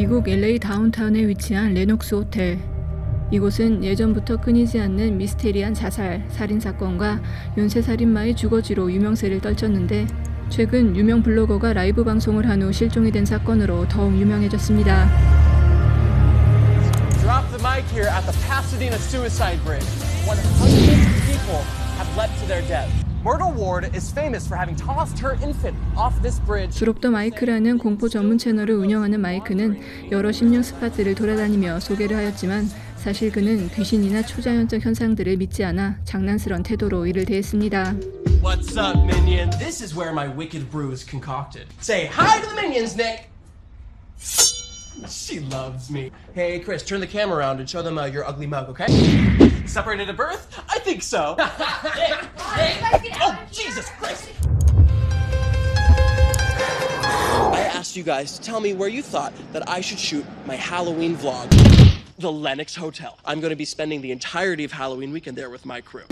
미국 LA 다운타운에 위치한 레녹스 호텔. 이곳은 예전부터 끊이지 않는 미스테리한 자살, 살인 사건과 연쇄 살인마의 주거지로 유명세를 떨쳤는데 최근 유명 블로거가 라이브 방송을 한 후 실종이 된 사건으로 더욱 유명해졌습니다. Drop the mic here at the Pasadena suicide bridge. 100 people have leapt to their death. Myrtle Ward is famous for having tossed her infant off this bridge. 드롭 더 마이크라는 공포 전문 채널을 운영하는 마이크는 여러 심령 스팟들을 돌아다니며 소개를 하였지만 사실 그는 귀신이나 초자연적 현상들을 믿지 않아 장난스런 태도로 이를 대했습니다. What's up, minion? This is where my wicked brew is concocted. Say hi to the minions, Nick. She loves me. Hey, Chris, turn the camera around and show them uh, your ugly mug, okay? Separated at birth? I think so. Nick, Nick. Oh, Jesus Christ! I asked you guys to tell me where you thought that I should shoot my Halloween vlog. The Lennox Hotel. I'm going to be spending the entirety of Halloween weekend there with my crew.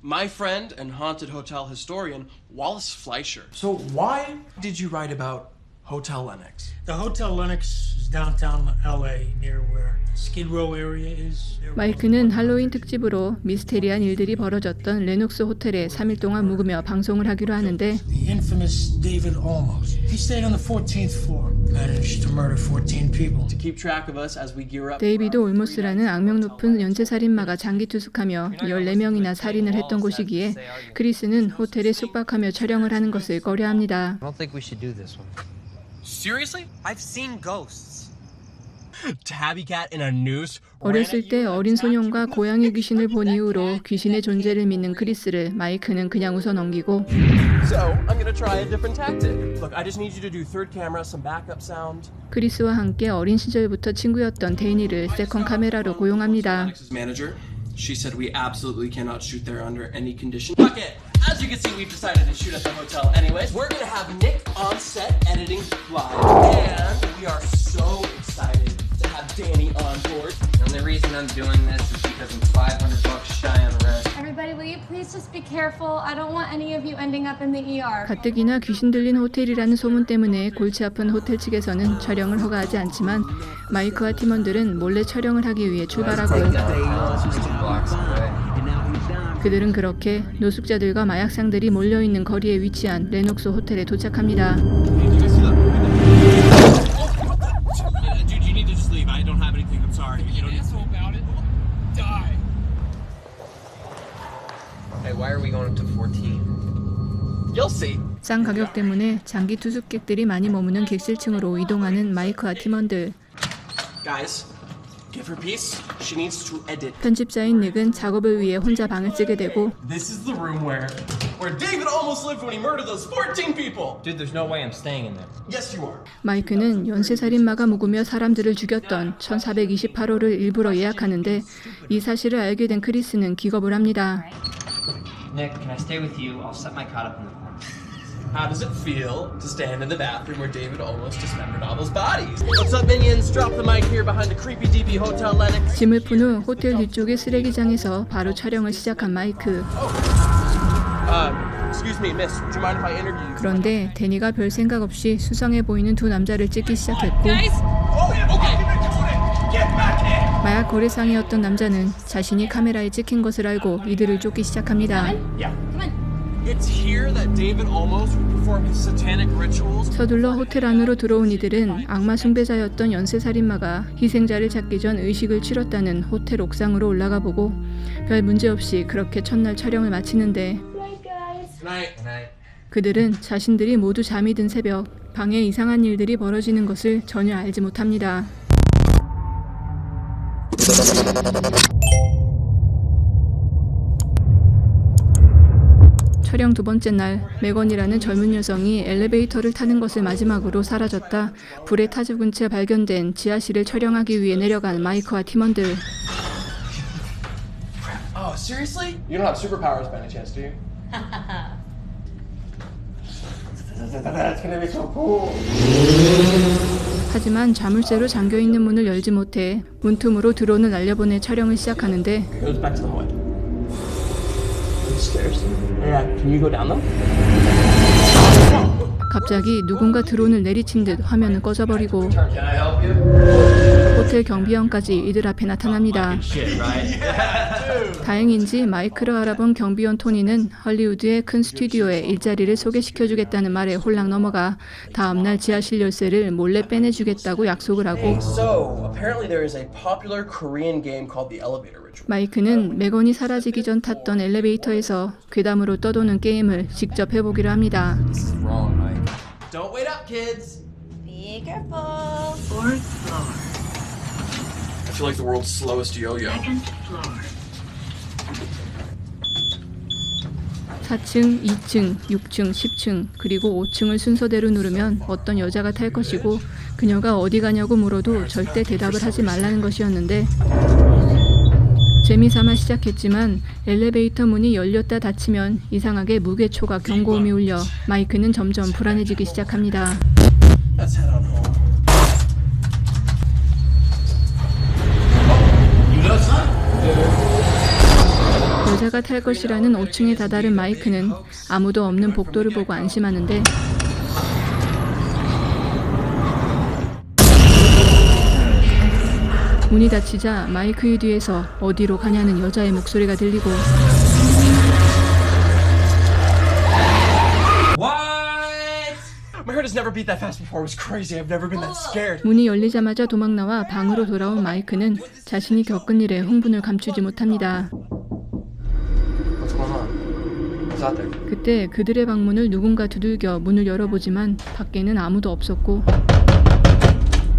My friend and haunted hotel historian, Wallace Fleischer. So, why did you write about Hotel Lennox? The Hotel Lennox is downtown LA near where Skid Row area is. 마이크는 할로윈 특집으로 미스테리한 일들이 벌어졌던 레녹스 호텔에 3일 동안 묵으며 방송을 하기로 하는데 The infamous David Olmos. He stayed on the 14th floor, managed to murder 14 people. To keep track of us as we gear up. 데이비드 올모스라는 악명 높은 연쇄살인마가 장기 투숙하며 14명이나 살인을 했던 곳이기에 크리스는 호텔에 숙박하며 촬영을 하는 것을 꺼려합니다. I don't think we should do this one. Seriously? I've seen ghosts. Tabby cat in a noose? 어렸을 때 어린 소년과 고양이 귀신을 본 이후로 귀신의 존재를 믿는 크리스를 마이크는 그냥 웃어 넘기고 So, I'm gonna try a different tactic. Look, I just need you to do third camera, some backup sound. 크리스와 함께 어린 시절부터 친구였던 데이니를 세컨 카메라로 고용합니다. Manager, she said we absolutely cannot shoot there under any condition. Fuck it! As you can see, we've decided to shoot at the hotel anyways. We're gonna have Nick on set editing live. And we are so excited to have Danny on board. The only reason I'm doing this is because I'm 500 bucks shy on rent. Everybody, will you please just be careful? I don't want any of you ending up in the ER. 가뜩이나 귀신 들린 호텔이라는 소문 때문에 골치 아픈 호텔 측에서는 촬영을 허가하지 않지만 마이크와 팀원들은 몰래 촬영을 하기 위해 출발하고 blocks away. 그들은 그렇게 노숙자들과 마약상들이 몰려있는 거리에 위치한 레녹스 호텔에 도착합니다. Dude, you need to just leave. I don't have anything. I'm sorry. You don't need to about it. Die. Hey, why are we going up to 14? You'll see. 싼 가격 때문에 장기 투숙객들이 많이 머무는 객실층으로 이동하는 마이크와 팀원들. Guys, 편집자인 닉은 작업을 위해 혼자 방을 쓰게 되고 This is the room where where David almost lived when he murdered those 14 people. Dude, there's no way I'm staying in there. Yes, you are. 마이크는 연쇄살인마가 묵으며 사람들을 죽였던 1428호를 일부러 예약하는데 이 사실을 알게 된 크리스는 기겁을 합니다. Nick, can I stay with you? I'll set my cot up in the corner. How does it feel to stand in the bathroom where David almost dismembered all those bodies? What's up, minions? Drop the mic here behind the creepy DB Hotel Lennox. 짐을 푼 후 호텔 뒤쪽의 쓰레기장에서 바로 촬영을 시작한 마이크. Uh, excuse me, miss. Would you mind if I interview you? 그런데 데니가 별 생각 없이 수상해 보이는 두 남자를 찍기 시작했고 Oh, yeah, okay. Get back here. 마약 거래상이었던 남자는 자신이 카메라에 찍힌 것을 알고 이들을 쫓기 시작합니다. 서둘러 호텔 안으로 들어온 이들은 악마 숭배자였던 연쇄살인마가 희생자를 찾기 전 의식을 치렀다는 호텔 옥상으로 올라가 보고 별 문제 없이 그렇게 첫날 촬영을 마치는데. 그들은 자신들이 모두 잠이 든 새벽 방에 이상한 일들이 벌어지는 것을 전혀 알지 못합니다. 촬영 두 번째 날, 메건이라는 젊은 여성이 엘리베이터를 타는 것을 마지막으로 사라졌다 불에 타 죽은 채 발견된 지하실을 촬영하기 위해 내려간 마이크와 팀원들. Oh, seriously? You don't have superpowers by any chance, do you? That's gonna be so cool. 하지만 자물쇠로 잠겨 있는 문을 열지 못해 문틈으로 드론을 날려보내 촬영을 시작하는데 It goes back to the hallway. Stairs? Yeah, can you go down them? 갑자기 누군가 드론을 내리친 듯 화면은 꺼져버리고? 호텔 경비원까지 이들 앞에 나타납니다. 다행인지 마이크를 알아본 경비원 토니는 헐리우드의 큰 스튜디오에 일자리를 소개시켜주겠다는 말에 홀랑 넘어가 다음 날 지하실 열쇠를 몰래 빼내주겠다고 약속을 하고 So, apparently there is a popular Korean game called the Elevator Ritual. 마이크는 맥건이 사라지기 전 탔던 엘리베이터에서 괴담으로 떠도는 게임을 직접 해보기로 합니다. This is wrong, Mike. Don't wait up, kids! Be careful. Fourth floor, I feel like the world's slowest yo-yo. second floor. 4층, 2층, 6층, 10층, 그리고 5층을 순서대로 누르면 어떤 여자가 탈 것이고 그녀가 어디 가냐고 물어도 절대 대답을 하지 말라는 것이었는데 재미삼아 시작했지만 엘리베이터 문이 열렸다 닫히면 이상하게 무게초가 경고음이 울려 마이크는 점점 불안해지기 시작합니다. 여자가 탈 것이라는 5층에 다다른 마이크는 아무도 없는 복도를 보고 안심하는데 문이 닫히자 마이크의 뒤에서 어디로 가냐는 여자의 목소리가 들리고. 문이 열리자마자 도망 나와 방으로 돌아온 마이크는 자신이 겪은 일에 흥분을 감추지 못합니다. There? 그때 그들의 방문을 누군가 두들겨 문을 열어보지만 밖에는 아무도 없었고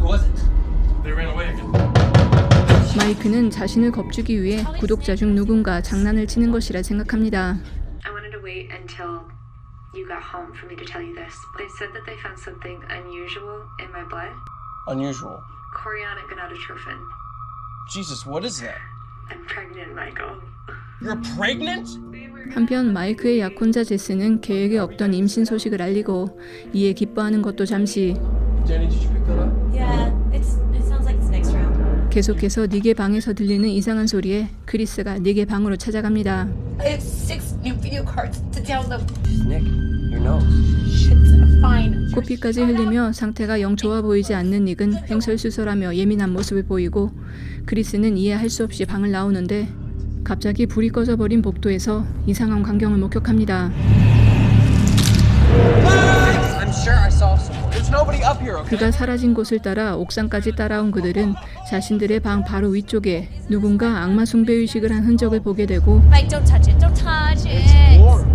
Who was it? They ran away again. 마이크는 자신을 겁주기 위해 구독자 중 누군가 장난을 치는 것이라 생각합니다. I wanted to wait until you got home for me to tell you this. They said that they found something unusual in my blood. Unusual. Chorionic gonadotrophin. Jesus, what is that? I'm pregnant, Michael. You're pregnant? 한편 마이크의 약혼자 제스는 계획에 없던 임신 소식을 알리고 이에 기뻐하는 것도 잠시 Danny, did you pick that up? Yeah, it's it sounds like it's next round. 계속해서 닉의 방에서 들리는 이상한 소리에 크리스가 닉의 방으로 찾아갑니다. 코피까지 흘리며 상태가 영 좋아 보이지 않는 닉은 횡설수설하며 예민한 모습을 보이고 크리스는 이해할 수 없이 방을 나오는데 갑자기 불이 꺼져버린 복도에서 이상한 광경을 목격합니다. I'm sure I saw someone. There's nobody up here, okay? 그가 사라진 곳을 따라 옥상까지 따라온 그들은 자신들의 방 바로 위쪽에 누군가 악마 숭배 의식을 한 흔적을 보게 되고 Mike, don't touch it. Don't touch it.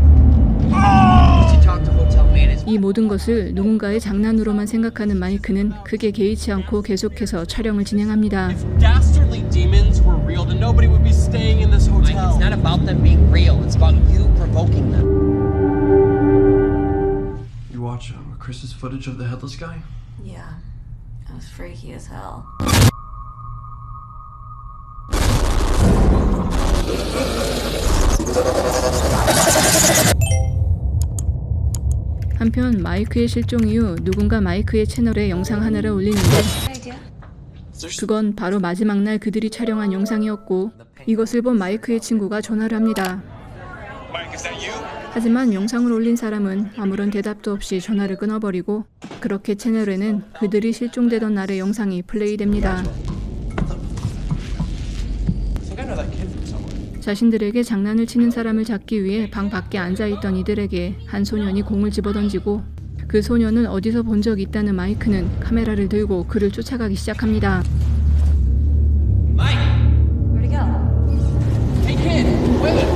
이 모든 것을 누군가의 장난으로만 생각하는 마이크는 크게 개의치 않고 계속해서 촬영을 진행합니다. 한편 마이크의 실종 이후 누군가 마이크의 채널에 영상 하나를 올리는데 그건 바로 마지막 날 그들이 촬영한 영상이었고 이것을 본 마이크의 친구가 전화를 합니다. 하지만 영상을 올린 사람은 아무런 대답도 없이 전화를 끊어버리고 그렇게 채널에는 그들이 실종되던 날의 영상이 플레이됩니다. 자신들에게 장난을 치는 사람을 잡기 위해 방 밖에 앉아있던 이들에게 한 소년이 공을 집어던지고 그 소년을 어디서 본 적 있다는 마이크는 카메라를 들고 그를 쫓아가기 시작합니다.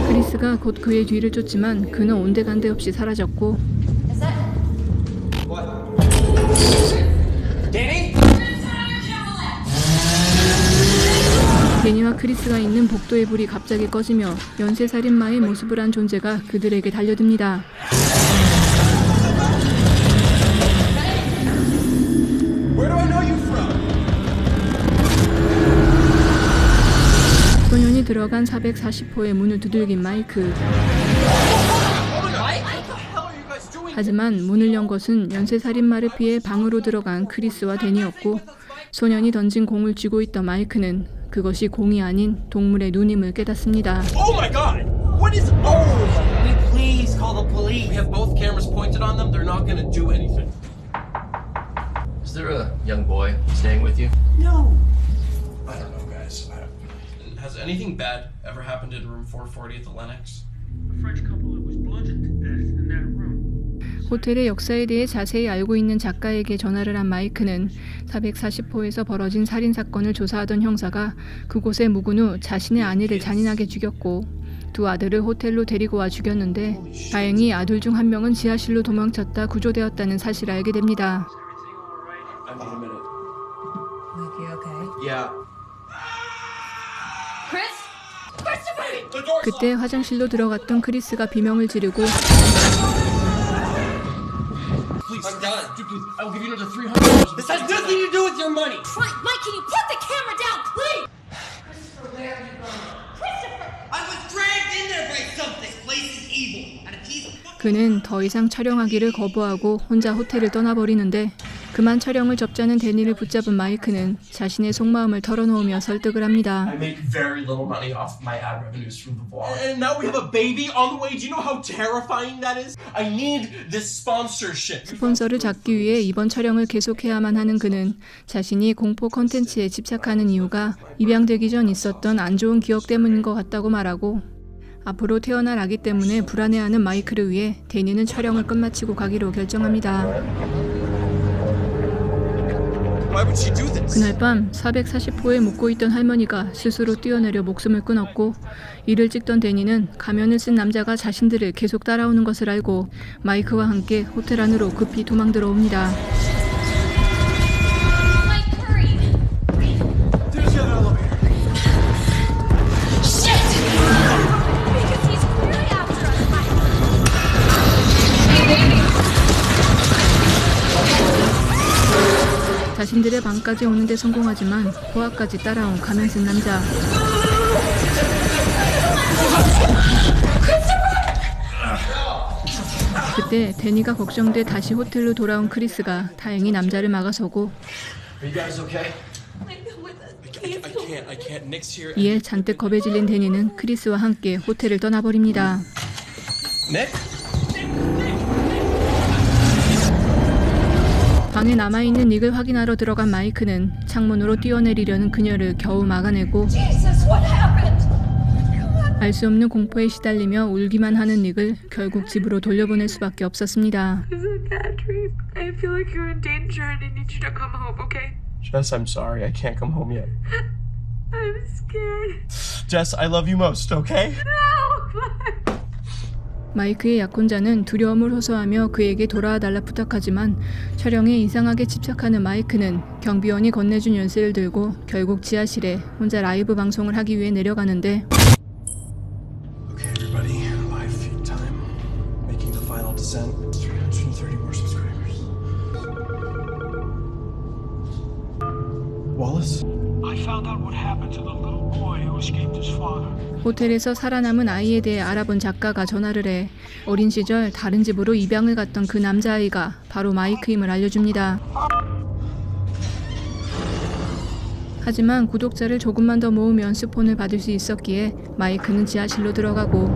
크리스가 곧 그의 뒤를 쫓지만 그는 온데간데 없이 사라졌고 데니와 크리스가 있는 복도의 불이 갑자기 꺼지며 연쇄살인마의 모습을 한 존재가 그들에게 달려듭니다. 소년이 들어간 440호의 문을 두들긴 마이크. 하지만 문을 연 것은 연쇄살인마를 피해 방으로 들어간 크리스와 데니였고 소년이 던진 공을 쥐고 있던 마이크는 그것이 공이 아닌 동물의 눈임을 깨닫습니다. Oh my god! What is. Oh! Can we please call the police. We have both cameras pointed on them. They're not gonna do anything. Is there a young boy staying with you? No. I don't know, guys. I Has anything bad ever happened in room 440 at the Lennox? A French couple that was bludgeoned to death in that room. 호텔의 역사에 대해 자세히 알고 있는 작가에게 전화를 한 마이크는 440호에서 벌어진 살인 사건을 조사하던 형사가 그곳에 묵은 후 자신의 아내를 잔인하게 죽였고 두 아들을 호텔로 데리고 와 죽였는데 다행히 아들 중 한 명은 지하실로 도망쳤다 구조되었다는 사실을 알게 됩니다. I need a minute. Like you okay? Yeah. Chris? Christopher! The door's 그때 화장실로 들어갔던 크리스가 비명을 지르고 done. Dude, please. I will give you another $300. This has nothing to do with your money. Mike, Mike, can you put the camera down, please? I was dragged in there by something. This place is evil. And if he's 그는 더 이상 촬영하기를 거부하고 혼자 호텔을 떠나버리는데 그만 촬영을 접자는 데니를 붙잡은 마이크는 자신의 속마음을 털어놓으며 설득을 합니다. I make very little money off my ad revenues from the vlog. And now we have a baby on the way. Do you know how terrifying that is? I need this sponsorship. 스폰서를 잡기 위해 이번 촬영을 계속해야만 하는 그는 자신이 공포 컨텐츠에 집착하는 이유가 입양되기 전 있었던 안 좋은 기억 때문인 것 같다고 말하고 앞으로 태어날 아기 때문에 불안해하는 마이크를 위해 데니는 촬영을 끝마치고 가기로 결정합니다. 그날 밤 440호에 묵고 있던 할머니가 스스로 뛰어내려 목숨을 끊었고 이를 찍던 데니는 가면을 쓴 남자가 자신들을 계속 따라오는 것을 알고 마이크와 함께 호텔 안으로 급히 도망 들어옵니다. 자신들의 방까지 오는데 성공하지만 고아까지 따라온 가면 쓴 남자. 그때 데니가 걱정돼 다시 호텔로 돌아온 크리스가 다행히 남자를 막아서고. 이에 잔뜩 겁에 질린 데니는 크리스와 함께 호텔을 떠나버립니다. Nick? 방에 남아있는 닉을 확인하러 들어간 마이크는 창문으로 뛰어내리려는 그녀를 겨우 막아내고? 알 수 없는 공포에 시달리며 울기만 하는 닉을 결국 집으로 돌려보낼 수밖에 없었습니다. It's a bad dream. I feel like you're in danger and I need you to come home, okay? Jess, I'm sorry. I can't come home yet. I'm scared. Jess, I love you most, okay? No! 마이크의 약혼자는 두려움을 호소하며 그에게 돌아와 달라 부탁하지만 촬영에 이상하게 집착하는 마이크는 경비원이 건네준 열쇠를 들고 결국 지하실에 혼자 라이브 방송을 하기 위해 내려가는데 Okay, everybody. Live feed time. Making the final descent. 330 more subscribers. Wallace? I found out what happened to the little boy who escaped his father. 호텔에서 살아남은 아이에 대해 알아본 작가가 전화를 해 어린 시절 다른 집으로 입양을 갔던 그 남자아이가 바로 마이크임을 알려줍니다. 하지만 구독자를 조금만 더 모으면 스폰을 받을 수 있었기에 마이크는 지하실로 들어가고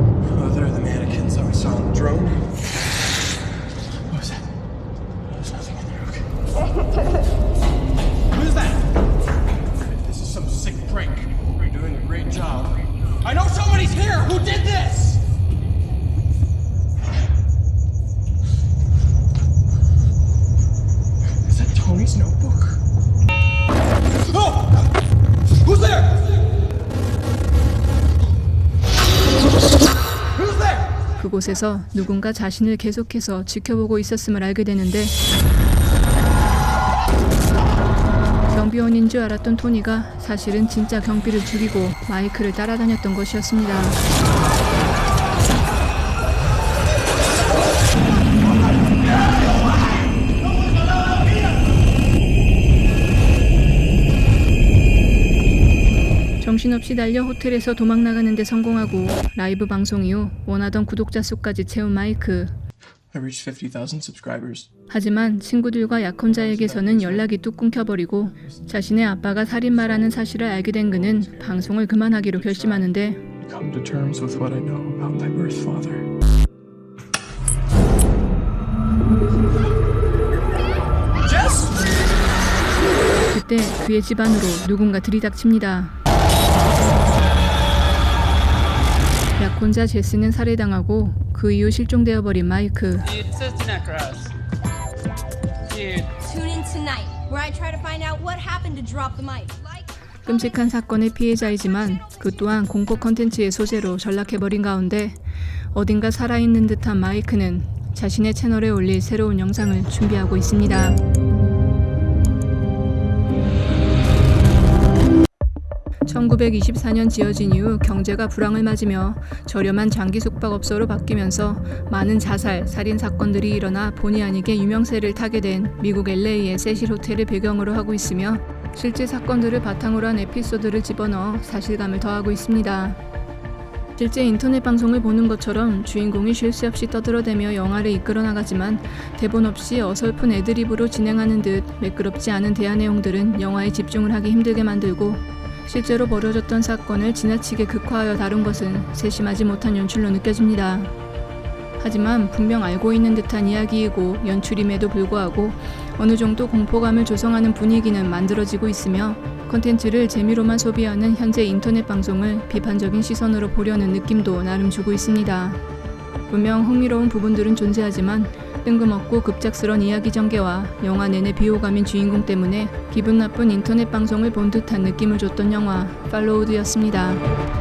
그곳에서 누군가 자신을 계속해서 지켜보고 있었음을 알게 되는데 경비원인 줄 알았던 토니가 사실은 진짜 경비를 죽이고 마이크를 따라다녔던 것이었습니다. 정신없이 달려 호텔에서 도망 나가는데 성공하고 라이브 방송 이후 원하던 구독자 수까지 채운 마이크. 하지만 친구들과 약혼자에게서는 연락이 뚝 끊겨버리고 자신의 아빠가 살인마라는 사실을 알게 된 그는 방송을 그만하기로 결심하는데 그때 그의 집안으로 누군가 들이닥칩니다. 약혼자 제스는 살해당하고 그 이후 실종되어 버린 마이크. 끔찍한 사건의 피해자이지만 그 또한 공포 컨텐츠의 소재로 전락해버린 가운데 어딘가 살아있는 듯한 마이크는 자신의 채널에 올릴 새로운 영상을 준비하고 있습니다. (1924년) 지어진 이후 경제가 불황을 맞으며 저렴한 장기 숙박업소로 바뀌면서 많은 자살, 살인 사건들이 일어나 본의 아니게 유명세를 타게 된 미국 LA의 세실 호텔을 배경으로 하고 있으며 실제 사건들을 바탕으로 한 에피소드를 집어넣어 사실감을 더하고 있습니다. 실제 인터넷 방송을 보는 것처럼 주인공이 쉴 새 없이 떠들어대며 영화를 이끌어 나가지만 대본 없이 어설픈 애드립으로 진행하는 듯 매끄럽지 않은 대화 내용들은 영화에 집중을 하기 힘들게 만들고 실제로 벌어졌던 사건을 지나치게 극화하여 다룬 것은 세심하지 못한 연출로 느껴집니다. 하지만 분명 알고 있는 듯한 이야기이고 연출임에도 불구하고 어느 정도 공포감을 조성하는 분위기는 만들어지고 있으며 컨텐츠를 재미로만 소비하는 현재 인터넷 방송을 비판적인 시선으로 보려는 느낌도 나름 주고 있습니다. 분명 흥미로운 부분들은 존재하지만 뜬금없고 급작스런 이야기 전개와 영화 내내 비호감인 주인공 때문에 기분 나쁜 인터넷 방송을 본 듯한 느낌을 줬던 영화 팔로우드였습니다.